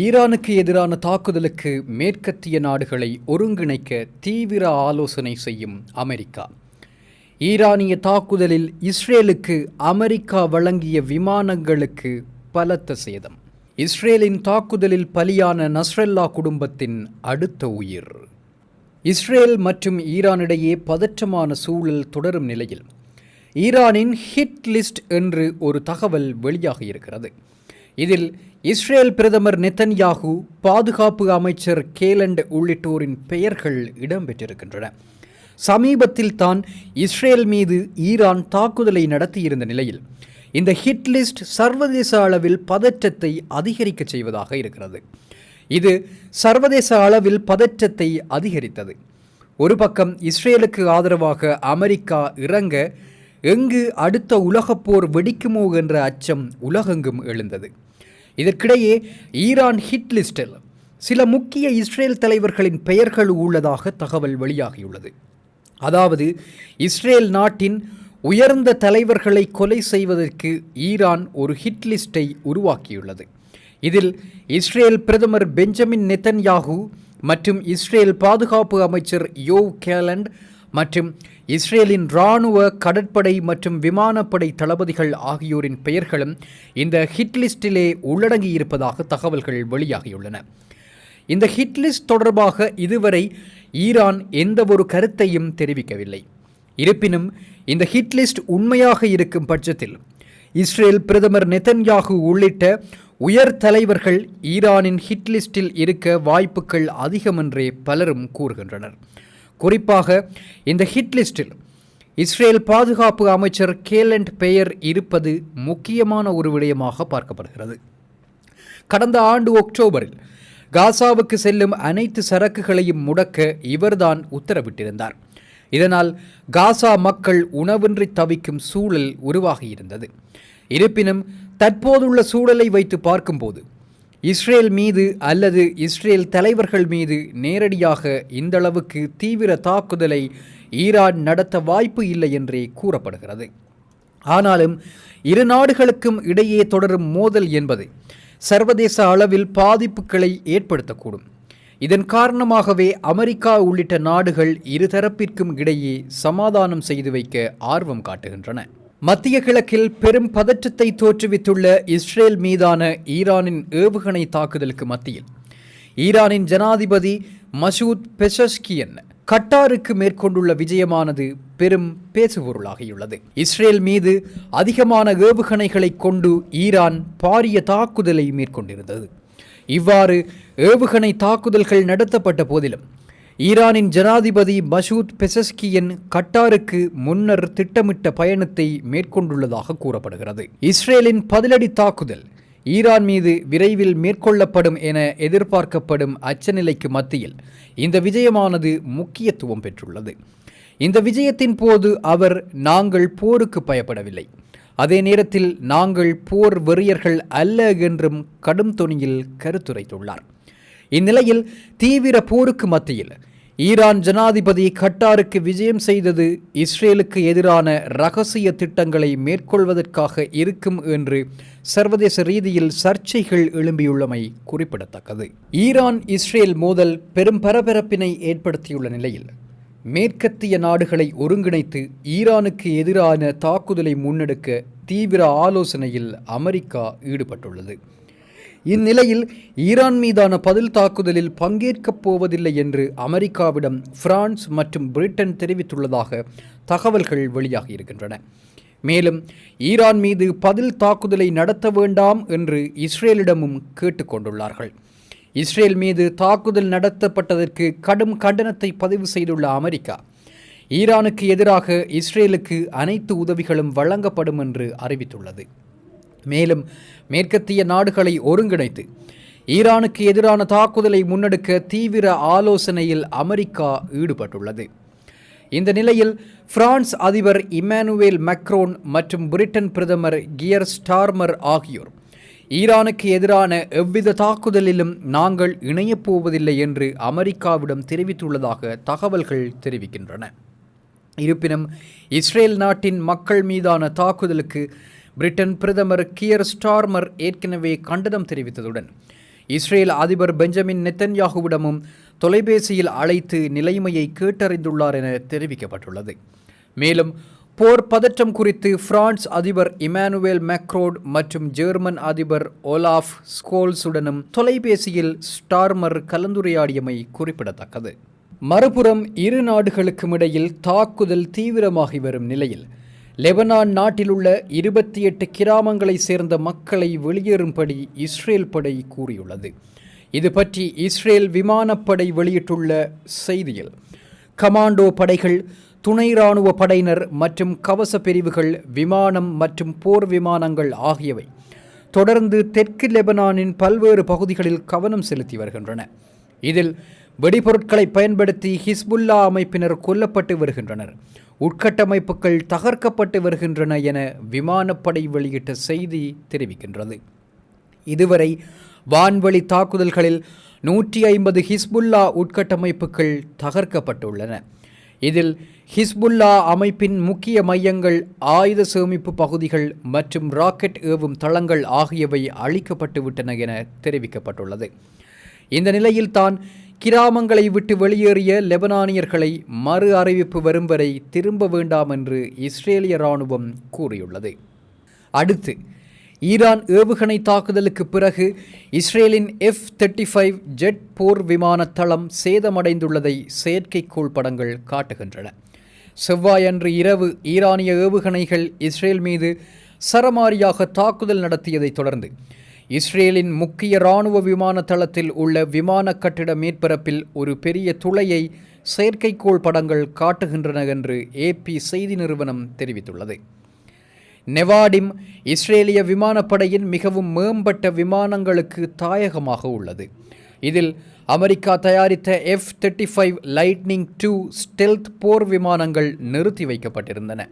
ஈரானுக்கு எதிரான தாக்குதலுக்கு மேற்கத்திய நாடுகளை ஒருங்கிணைக்க தீவிர ஆலோசனை செய்யும் அமெரிக்கா. ஈரானிய தாக்குதலில் இஸ்ரேலுக்கு அமெரிக்கா வழங்கிய விமானங்களுக்கு பலத்த சேதம். இஸ்ரேலின் தாக்குதலில் பலியான நஸ்ரல்லா குடும்பத்தின் அடுத்த உயிர். இஸ்ரேல் மற்றும் ஈரானிடையே பதற்றமான சூழல் தொடரும் நிலையில் ஈரானின் ஹிட் லிஸ்ட் என்று ஒரு தகவல் வெளியாகியிருக்கிறது. இதில் இஸ்ரேல் பிரதமர் நெத்தன்யாகு பாதுகாப்பு அமைச்சர் கேலண்ட் உள்ளிட்டோரின் பெயர்கள் இடம்பெற்றிருக்கின்றன. சமீபத்தில் தான் இஸ்ரேல் மீது ஈரான் தாக்குதலை நடத்தியிருந்த நிலையில் இந்த ஹிட் லிஸ்ட் சர்வதேச அளவில் பதற்றத்தை அதிகரிக்க செய்வதாக இருக்கிறது. இது சர்வதேச அளவில் பதற்றத்தை அதிகரித்தது. ஒரு பக்கம் இஸ்ரேலுக்கு ஆதரவாக அமெரிக்கா இறங்க எங்கு அடுத்த உலகப்போர் வெடிக்குமோ என்ற அச்சம் உலகெங்கும் எழுந்தது. இதற்கிடையே ஈரான் ஹிட் லிஸ்டில் சில முக்கிய இஸ்ரேல் தலைவர்களின் பெயர்கள் உள்ளதாக தகவல் வெளியாகியுள்ளது. அதாவது இஸ்ரேல் நாட்டின் உயர்ந்த தலைவர்களை கொலை செய்வதற்கு ஈரான் ஒரு ஹிட் லிஸ்டை உருவாக்கியுள்ளது. இதில் இஸ்ரேல் பிரதமர் பெஞ்சமின் நெத்தன்யாகு மற்றும் இஸ்ரேல் பாதுகாப்பு அமைச்சர் யோவ் கேலண்ட் மற்றும் இஸ்ரேலின் இராணுவ கடற்படை மற்றும் விமானப்படை தளபதிகள் ஆகியோரின் பெயர்களும் இந்த ஹிட்லிஸ்டிலே உள்ளடங்கியிருப்பதாக தகவல்கள் வெளியாகியுள்ளன. இந்த ஹிட்லிஸ்ட் தொடர்பாக இதுவரை ஈரான் எந்த ஒரு கருத்தையும் தெரிவிக்கவில்லை. இருப்பினும் இந்த ஹிட்லிஸ்ட் உண்மையாக இருக்கும் பட்சத்தில் இஸ்ரேல் பிரதமர் நெதன்யாகு உள்ளிட்ட உயர் தலைவர்கள் ஈரானின் ஹிட்லிஸ்டில் இருக்க வாய்ப்புகள் அதிகம் என்றே பலரும் கூறுகின்றனர். குறிப்பாக இந்த ஹிட் லிஸ்டில் இஸ்ரேல் பாதுகாப்பு அமைச்சர் கேலண்ட் பெயர் இருப்பது முக்கியமான ஒரு விடயமாக பார்க்கப்படுகிறது. கடந்த ஆண்டு அக்டோபரில் காசாவுக்கு செல்லும் அனைத்து சரக்குகளையும் முடக்க இவர்தான் உத்தரவிட்டிருந்தார். இதனால் காசா மக்கள் உணவின்றி தவிக்கும் சூழல் உருவாகியிருந்தது. இருப்பினும் தற்போதுள்ள சூழலை வைத்து பார்க்கும்போது இஸ்ரேல் மீது அல்லது இஸ்ரேல் தலைவர்கள் மீது நேரடியாக இந்தளவுக்கு தீவிர தாக்குதலை ஈரான் நடத்த வாய்ப்பு இல்லை என்றே கூறப்படுகிறது. ஆனாலும் இரு நாடுகளுக்கும் இடையே தொடரும் மோதல் என்பது சர்வதேச அளவில் பாதிப்புகளை ஏற்படுத்தக்கூடும். இதன் காரணமாகவே அமெரிக்கா உள்ளிட்ட நாடுகள் இருதரப்பிற்கும் இடையே சமாதானம் செய்து வைக்க ஆர்வம் காட்டுகின்றன. மத்திய கிழக்கில் பெரும் பதற்றத்தை தோற்றுவித்துள்ள இஸ்ரேல் மீதான ஈரானின் ஏவுகணை தாக்குதலுக்கு மத்தியில். ஈரானின் ஜனாதிபதி மசூத் பெஷஸ்கியன் கட்டாருக்கு மேற்கொண்டுள்ள விஜயமானது பெரும் பேசுபொருளாகியுள்ளது. இஸ்ரேல் மீது அதிகமான ஏவுகணைகளை கொண்டு ஈரான் பாரிய தாக்குதலை மேற்கொண்டிருந்தது. இவ்வாறு ஏவுகணை தாக்குதல்கள் நடத்தப்பட்ட போதிலும் ஈரானின் ஜனாதிபதி மசூத் பெசஸ்கியன் கட்டாருக்கு முன்னர் திட்டமிட்ட பயணத்தை மேற்கொண்டுள்ளதாக கூறப்படுகிறது. இஸ்ரேலின் பதிலடி தாக்குதல் ஈரான் மீது விரைவில் மேற்கொள்ளப்படும் என எதிர்பார்க்கப்படும் அச்சநிலைக்கு மத்தியில் இந்த விஜயமானது முக்கியத்துவம் பெற்றுள்ளது. இந்த விஜயத்தின் போது அவர் நாங்கள் போருக்கு பயப்படவில்லை. அதே நேரத்தில் நாங்கள் போர் வெறியர்கள் அல்ல என்றும் கடும் தொனியில் கருத்துரைத்துள்ளார். இந்நிலையில் தீவிர போருக்கு மத்தியில் ஈரான் ஜனாதிபதி கட்டாருக்கு விஜயம் செய்தது இஸ்ரேலுக்கு எதிரான ரகசிய திட்டங்களை மேற்கொள்வதற்காக இருக்கும் என்று சர்வதேச ரீதியில் சர்ச்சைகள் எழும்பியுள்ளமை குறிப்பிடத்தக்கது. ஈரான் இஸ்ரேல் மோதல் பெரும் பரபரப்பினை ஏற்படுத்தியுள்ள நிலையில் மேற்கத்திய நாடுகளை ஒருங்கிணைத்து ஈரானுக்கு எதிரான தாக்குதலை முன்னெடுக்க தீவிர ஆலோசனையில் அமெரிக்கா ஈடுபட்டுள்ளது. இந்நிலையில் ஈரான் மீதான பதில் தாக்குதலில் பங்கேற்கப் போவதில்லை என்று அமெரிக்காவிடம் பிரான்ஸ் மற்றும் பிரிட்டன் தெரிவித்துள்ளதாக தகவல்கள் வெளியாகியிருக்கின்றன மேலும் ஈரான் மீது பதில் தாக்குதலை நடத்த வேண்டாம் என்று இஸ்ரேலிடமும் கேட்டுக்கொண்டுள்ளார்கள் இஸ்ரேல் மீது தாக்குதல் நடத்தப்பட்டதற்கு கடும் கண்டனத்தை பதிவு செய்துள்ள அமெரிக்கா ஈரானுக்கு எதிராக இஸ்ரேலுக்கு அனைத்து உதவிகளும் வழங்கப்படும் என்று அறிவித்துள்ளது. மேலும் மேற்கத்திய நாடுகளை ஒருங்கிணைத்து ஈரானுக்கு எதிரான தாக்குதலை முன்னெடுக்க தீவிர ஆலோசனையில் அமெரிக்கா ஈடுபட்டுள்ளது. இந்த நிலையில் பிரான்ஸ் அதிபர் இமானுவேல் மக்ரோன் மற்றும் பிரிட்டன் பிரதமர் கியர் ஸ்டார்மர் ஆகியோர் ஈரானுக்கு எதிரான எவ்வித தாக்குதலிலும் நாங்கள் இணையப் போவதில்லை என்று அமெரிக்காவிடம் தெரிவித்துள்ளதாக தகவல்கள் தெரிவிக்கின்றன. இருப்பினும் இஸ்ரேல் நாட்டின் மக்கள் மீதான தாக்குதலுக்கு பிரிட்டன் பிரதமர் கியர் ஸ்டார்மர் ஏற்கனவே கண்டனம் தெரிவித்ததுடன் இஸ்ரேல் அதிபர் பெஞ்சமின் நெத்தன்யாகுவிடமும் தொலைபேசியில் அழைத்து நிலைமையை கேட்டறிந்துள்ளார் என தெரிவிக்கப்பட்டுள்ளது. மேலும் போர் பதற்றம் குறித்து பிரான்ஸ் அதிபர் இமானுவேல் மேக்ரோட் மற்றும் ஜெர்மன் அதிபர் ஓலாஃப் ஸ்கோல்ஸுடனும் தொலைபேசியில் ஸ்டார்மர் கலந்துரையாடியமை குறிப்பிடத்தக்கது. மறுபுறம் இரு நாடுகளுக்கும் இடையில் தாக்குதல் தீவிரமாகி வரும் நிலையில் லெபனான் நாட்டிலுள்ள இருபத்தி எட்டு கிராமங்களைச் சேர்ந்த மக்களை வெளியேறும்படி இஸ்ரேல் படை கூறியுள்ளது. இது பற்றி இஸ்ரேல் விமானப்படை வெளியிட்டுள்ள செய்தியில் கமாண்டோ படைகள் துணை இராணுவ படையினர் மற்றும் கவச பிரிவுகள் விமானம் மற்றும் போர் விமானங்கள் ஆகியவை தொடர்ந்து தெற்கு லெபனானின் பல்வேறு பகுதிகளில் கவனம் செலுத்தி வருகின்றன. இதில் வெடிபொருட்களை பயன்படுத்தி ஹிஸ்புல்லா அமைப்பினர் கொல்லப்பட்டு வருகின்றனர். உட்கட்டமைப்புகள் தகர்க்கப்பட்டு வருகின்றன என விமானப்படை வெளியிட்ட செய்தி தெரிவிக்கின்றது. இதுவரை வான்வழி தாக்குதல்களில் நூற்றி ஐம்பது ஹிஸ்புல்லா உட்கட்டமைப்புகள் தகர்க்கப்பட்டுள்ளன. இதில் ஹிஸ்புல்லா அமைப்பின் முக்கிய மையங்கள் ஆயுத சேமிப்பு பகுதிகள் மற்றும் ராக்கெட் ஏவும் தளங்கள் ஆகியவை அழிக்கப்பட்டுவிட்டன என தெரிவிக்கப்பட்டுள்ளது. இந்த நிலையில் தான் கிராமங்களை விட்டு வெளியேறிய லெபனானியர்களை மறு அறிவிப்பு வரும் வரை திரும்ப வேண்டாம் என்று இஸ்ரேலிய இராணுவம் கூறியுள்ளது. அடுத்து ஈரான் ஏவுகணை தாக்குதலுக்கு பிறகு இஸ்ரேலின் எஃப் தேர்ட்டி ஃபைவ் ஜெட் போர் விமான தளம் சேதமடைந்துள்ளதை செயற்கைக்கோள் படங்கள் காட்டுகின்றன. செவ்வாயன்று இரவு ஈரானிய ஏவுகணைகள் இஸ்ரேல் மீது சரமாரியாக தாக்குதல் நடத்தியதைத் தொடர்ந்து இஸ்ரேலின் முக்கிய இராணுவ விமான தளத்தில் உள்ள விமான கட்டிட மேற்பரப்பில் ஒரு பெரிய துளையை செயற்கைக்கோள் படங்கள் காட்டுகின்றன என்று ஏபி செய்தி நிறுவனம் தெரிவித்துள்ளது. நெவாடிம் இஸ்ரேலிய விமானப்படையின் மிகவும் மேம்பட்ட விமானங்களுக்கு தாயகமாக உள்ளது. இதில் அமெரிக்கா தயாரித்த F thirty five Lightning two stealth போர் விமானங்கள் நிறுத்தி வைக்கப்பட்டிருந்தன.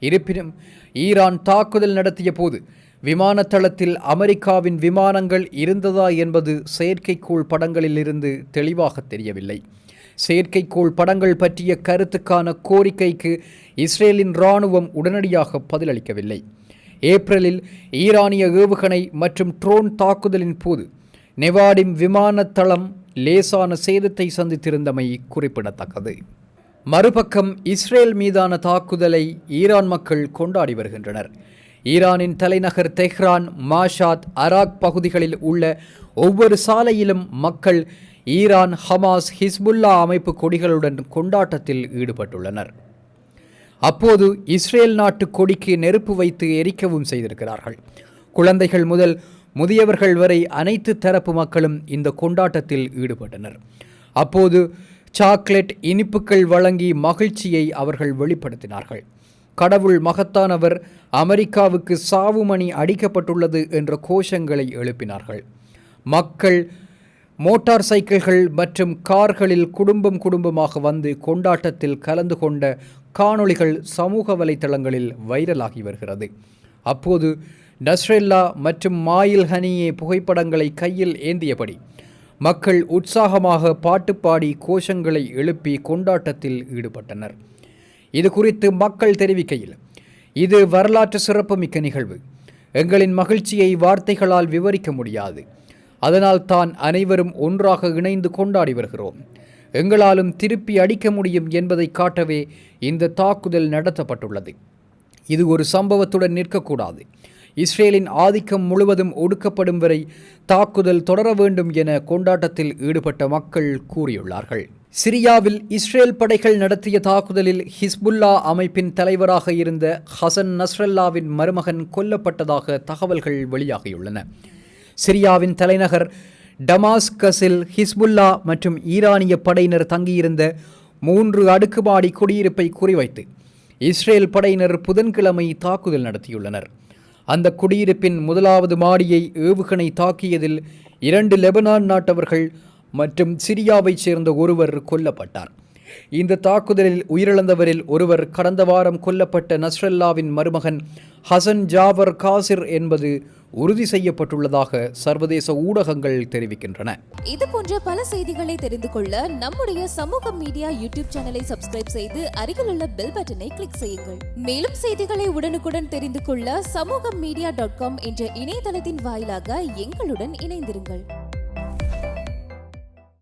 இருப்பினும் ஈரான் தாக்குதல் நடத்திய போது விமானத்தளத்தில் அமெரிக்காவின் விமானங்கள் இருந்ததா என்பது செயற்கைக்கோள் படங்களிலிருந்து தெளிவாக தெரியவில்லை. செயற்கைக்கோள் படங்கள் பற்றிய கருத்துக்கான கோரிக்கைக்கு இஸ்ரேலின் இராணுவம் உடனடியாக பதிலளிக்கவில்லை. ஏப்ரலில் ஈரானிய ஏவுகணை மற்றும் ட்ரோன் தாக்குதலின் போது நெவாடிம் விமானத்தளம் லேசான சேதத்தை சந்தித்திருந்தமை குறிப்பிடத்தக்கது. மறுபக்கம் இஸ்ரேல் மீதான தாக்குதலை ஈரான் மக்கள் கொண்டாடி வருகின்றனர். ஈரானின் தலைநகர் தெஹ்ரான் மாஷாத் அராக் பகுதிகளில் உள்ள ஒவ்வொரு சாலையிலும் மக்கள் ஈரான் ஹமாஸ் ஹிஸ்புல்லா அமைப்பு கொடிகளுடன் கொண்டாட்டத்தில் ஈடுபட்டுள்ளனர். அப்போது இஸ்ரேல் நாட்டு கொடிக்கு நெருப்பு வைத்து எரிக்கவும் செய்திருக்கிறார்கள். குழந்தைகள் முதல் முதியவர்கள் வரை அனைத்து தரப்பு மக்களும் இந்த கொண்டாட்டத்தில் ஈடுபட்டனர். அப்போது சாக்லேட் இனிப்புகள் வழங்கி மகிழ்ச்சியை அவர்கள் வெளிப்படுத்தினார்கள். கடவுள் மகத்தானவர் அமெரிக்காவுக்கு சாவுமணி அடிக்கப்பட்டுள்ளது என்ற கோஷங்களை எழுப்பினார்கள். மக்கள் மோட்டார் சைக்கிள்கள் மற்றும் கார்களில் குடும்பம் குடும்பமாக வந்து கொண்டாட்டத்தில் கலந்து கொண்ட காணொளிகள் சமூக வலைத்தளங்களில் வைரலாகி வருகிறது. அப்போது நஸ்ரெல்லா மற்றும் மாயில் ஹனியே புகைப்படங்களை கையில் ஏந்தியபடி மக்கள் உற்சாகமாக பாட்டு பாடி கோஷங்களை எழுப்பி கொண்டாட்டத்தில் ஈடுபட்டனர். இது குறித்து மக்கள் தெரிவிக்கையில் இது வரலாற்று சிறப்புமிக்க நிகழ்வு. எங்களின் மகிழ்ச்சியை வார்த்தைகளால் விவரிக்க முடியாது. அதனால் தான் அனைவரும் ஒன்றாக இணைந்து கொண்டாடி வருகிறோம். எங்களாலும் திருப்பி அடிக்க முடியும் என்பதை காட்டவே இந்த தாக்குதல் நடத்தப்பட்டுள்ளது. இது ஒரு சம்பவத்துடன் நிற்கக்கூடாது. இஸ்ரேலின் ஆதிக்கம் முழுவதும் ஒடுக்கப்படும் வரை தாக்குதல் தொடர வேண்டும் என கொண்டாட்டத்தில் ஈடுபட்ட மக்கள் கூறியுள்ளார்கள். சிரியாவில் இஸ்ரேல் படைகள் நடத்திய தாக்குதலில் ஹிஸ்புல்லா அமைப்பின் தலைவராக இருந்த ஹசன் நஸ்ரல்லாவின் மருமகன் கொல்லப்பட்டதாக தகவல்கள் வெளியாகியுள்ளன. சிரியாவின் தலைநகர் டமாஸ்கஸில் ஹிஸ்புல்லா மற்றும் ஈரானிய படையினர் தங்கியிருந்த மூன்று அடுக்குமாடி குடியிருப்பை குறிவைத்து இஸ்ரேல் படையினர் புதன்கிழமை தாக்குதல் நடத்தியுள்ளனர். அந்த குடியிருப்பின் முதலாவது மாடியை ஏவுகணை தாக்கியதில் இரண்டு லெபனான் நாட்டவர்கள் மற்றும் சிரியாவைச் சேர்ந்த ஒருவர் கொல்லப்பட்டார். இந்த தாக்குதலில் உயிரிழந்தவரில் ஒருவர் கடந்த வாரம் கொல்லப்பட்ட நஸ்ரல்லாவின் மருமகன் ஹசன் ஜாவர் காசிர் என்பது உறுதி செய்யப்பட்டுள்ளதாக சர்வதேச ஊடகங்கள் தெரிவிக்கின்றன. இது போன்ற பல செய்திகளை தெரிந்து கொள்ள நம்முடைய சமூக மீடியா யூடியூப் சேனலை சப்ஸ்கிரைப் செய்து அருகில் உள்ள பெல் பட்டனை கிளிக் செய்யுங்கள். மேலும் செய்திகளை உடனுக்குடன் தெரிந்து கொள்ள சமூக மீடியா டாட் காம் என்ற இணையதளத்தின் வாயிலாக எங்களுடன் இணைந்திருங்கள்.